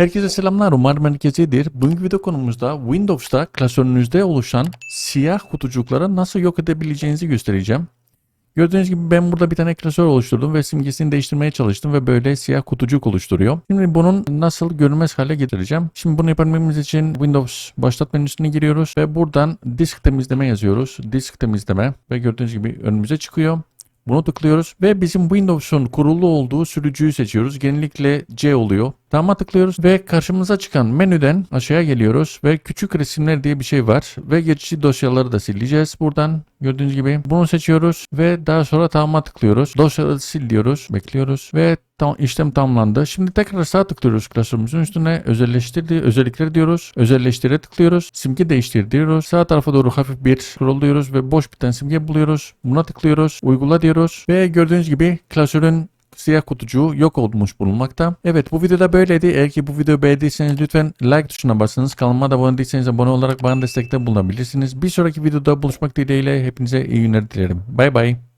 Herkese selamlar. Umarım herkes iyidir. Bugünkü video konumuzda Windows'ta klasörünüzde oluşan siyah kutucukları nasıl yok edebileceğinizi göstereceğim. Gördüğünüz gibi ben burada bir tane klasör oluşturdum ve simgesini değiştirmeye çalıştım ve böyle siyah kutucuk oluşturuyor. Şimdi bunun nasıl görünmez hale getireceğim. Şimdi bunu yapabilmemiz için Windows başlat menüsüne giriyoruz ve buradan disk temizleme yazıyoruz. Disk temizleme ve gördüğünüz gibi önümüze çıkıyor. Bunu tıklıyoruz ve bizim Windows'un kurulu olduğu sürücüyü seçiyoruz. Genellikle C oluyor. Tamam'a tıklıyoruz ve karşımıza çıkan menüden aşağıya geliyoruz ve küçük resimler diye bir şey var ve geçici dosyaları da sileceğiz buradan gördüğünüz gibi. Bunu seçiyoruz ve daha sonra tamam'a tıklıyoruz. Dosyaları sil diyoruz, bekliyoruz ve tam, işlem tamamlandı. Şimdi tekrar sağ tıklıyoruz klasörümüzün üstüne özelleştir diye özellikleri diyoruz. Özelleştire tıklıyoruz. Simge değiştir diyoruz. Sağ tarafa doğru hafif bir scroll diyoruz ve boş bir tane simge buluyoruz. Buna tıklıyoruz. Uygula diyoruz ve gördüğünüz gibi klasörün siyah kutucuğu yok olmuş bulunmakta. Evet bu videoda böyleydi. Eğer ki bu videoyu beğendiyseniz lütfen like tuşuna basınız. Kanalıma da abone değilseniz abone olarak bana destekte bulunabilirsiniz. Bir sonraki videoda buluşmak dileğiyle hepinize iyi günler dilerim. Bay bay.